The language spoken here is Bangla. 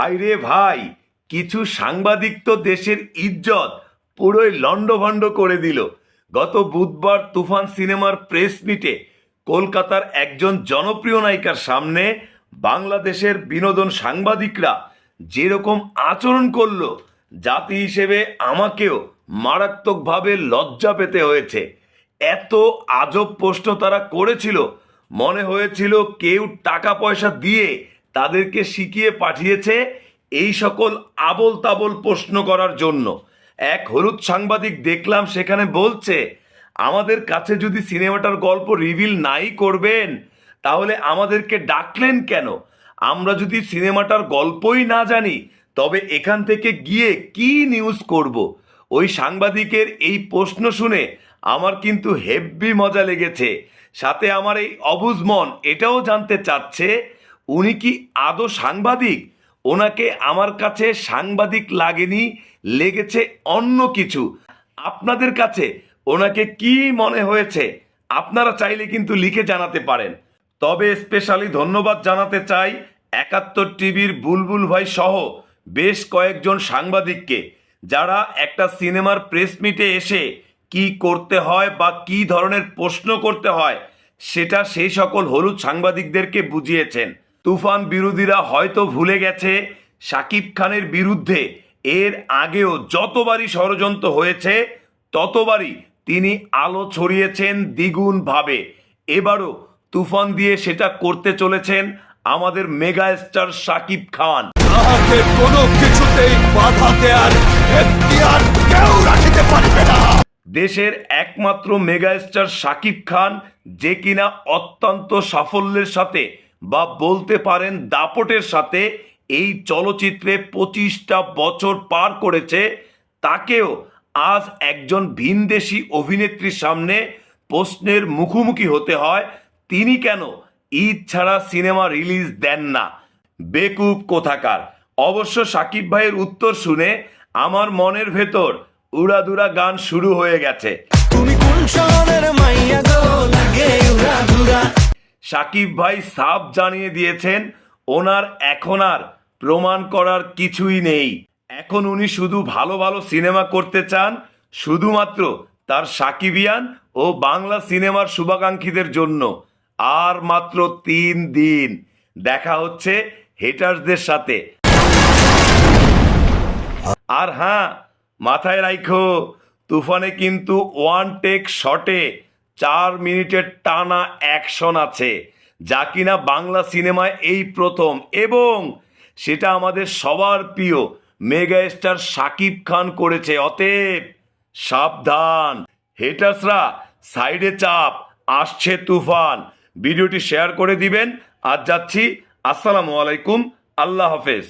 ভাই রে ভাই, কিছু সাংবাদিক তো দেশের ইজ্জত পুরোই লণ্ডভণ্ড করে দিল। গত বুধবার তুফান সিনেমার প্রেস মিটে কলকাতার একজন জনপ্রিয় নায়িকার সামনে বাংলাদেশের বিনোদন সাংবাদিকরা যেরকম আচরণ করল, জাতি হিসেবে আমাকেও মারাত্মকভাবে লজ্জা পেতে হয়েছে। এত আজব প্রশ্ন তারা করেছিল, মনে হয়েছিল কেউ টাকা পয়সা দিয়ে তাদেরকে শিখিয়ে পাঠিয়েছে এই সকল আবল তাবল প্রশ্ন করার জন্য। এক হলুদ সাংবাদিক দেখলাম সেখানে বলছে, আমাদের কাছে যদি সিনেমাটার গল্প রিভিল নাই করবেন, তাহলে আমাদেরকে ডাকলেন কেন? আমরা যদি সিনেমাটার গল্পই না জানি, তবে এখান থেকে গিয়ে কি নিউজ করব? ওই সাংবাদিকের এই প্রশ্ন শুনে আমার কিন্তু হেব্বি মজা লেগেছে। সাথে আমার এই অবুজ মন এটাও জানতে চাচ্ছে উনি কি আদৌ সাংবাদিক? ওনাকে আমার কাছে সাংবাদিক লাগেনি, লেগেছে অন্য কিছু। আপনাদের কাছে ওনাকে কি মনে হয়েছে, আপনারা চাইলে কিন্তু লিখে জানাতে পারেন। তবে স্পেশালি ধন্যবাদ জানাতে চাই একাত্তর টিভির বুলবুল ভাই সহ বেশ কয়েকজন সাংবাদিককে, যারা একটা সিনেমার প্রেস মিটে এসে কি করতে হয় বা কি ধরনের প্রশ্ন করতে হয়, সেটা সেই সকল হলুদ সাংবাদিকদেরকে বুঝিয়েছেন। তুফান বিরোধীরা হয়তো ভুলে গেছে সাকিব খানের বিরুদ্ধে এর আগেও যতবারই ষড়যন্ত্র হয়েছে ততবারই তিনি আলো ছড়িয়েছেন দ্বিগুণ ভাবে এবারও তুফান দিয়ে সেটা করতে চলেছেন আমাদের মেগা স্টার সাকিব খান। তাহাকে কোনো কিছুতেই বাধা দেয়ার এখতিয়ার কেউ রাখিতে পারিবে না। দেশের একমাত্র মেগাস্টার শাকিব খান যে কিনা অত্যন্ত সাফল্যের সাথে বা বলতে পারেন দাপটের সাথে এই চলচ্চিত্রে পঁচিশটা বছর পার করেছে, তাকেও আজ একজন ভিনদেশি অভিনেত্রীর সামনে প্রশ্নের মুখোমুখি হতে হয়, তিনি কেন ঈদ ছাড়া সিনেমা রিলিজ দেন না? বেকুব কোথাকার? অবশ্য সাকিব ভাইয়ের উত্তর শুনে আমার মনের ভেতর উড়াদুরা গান শুরু হয়ে গেছে। তুমি কোন শহরের মাইয়া গো, লাগে উড়া ধুরা সাকিব ভাই সাফ জানিয়ে দিয়েছেন, ওনার এখন আর প্রমাণ করার কিছুই নেই। এখন উনি শুধু ভালো ভালো সিনেমা করতে চান, শুধুমাত্র তার সাকিবিয়ান ও বাংলা সিনেমার শুভাকাঙ্ক্ষীদের জন্য। আর মাত্র তিন দিন। দেখা হচ্ছে হেটার্সদের সাথে। আর হ্যাঁ মাথায় রাখো তুফানে কিন্তু ওয়ান টেক শটে চার মিনিটের টানা অ্যাকশন আছে, যা কিনা বাংলা সিনেমায় এই প্রথম। এবং সেটা আমাদের সবার প্রিয় মেগা স্টার শাকিব খান করেছে। অতএব সাবধান। হেটার্সরা সাইডে চাপ, আসছে তুফান। ভিডিওটি শেয়ার করে দিবেন। আর যাচ্ছি। আসসালামু আলাইকুম। আল্লাহ হাফেজ।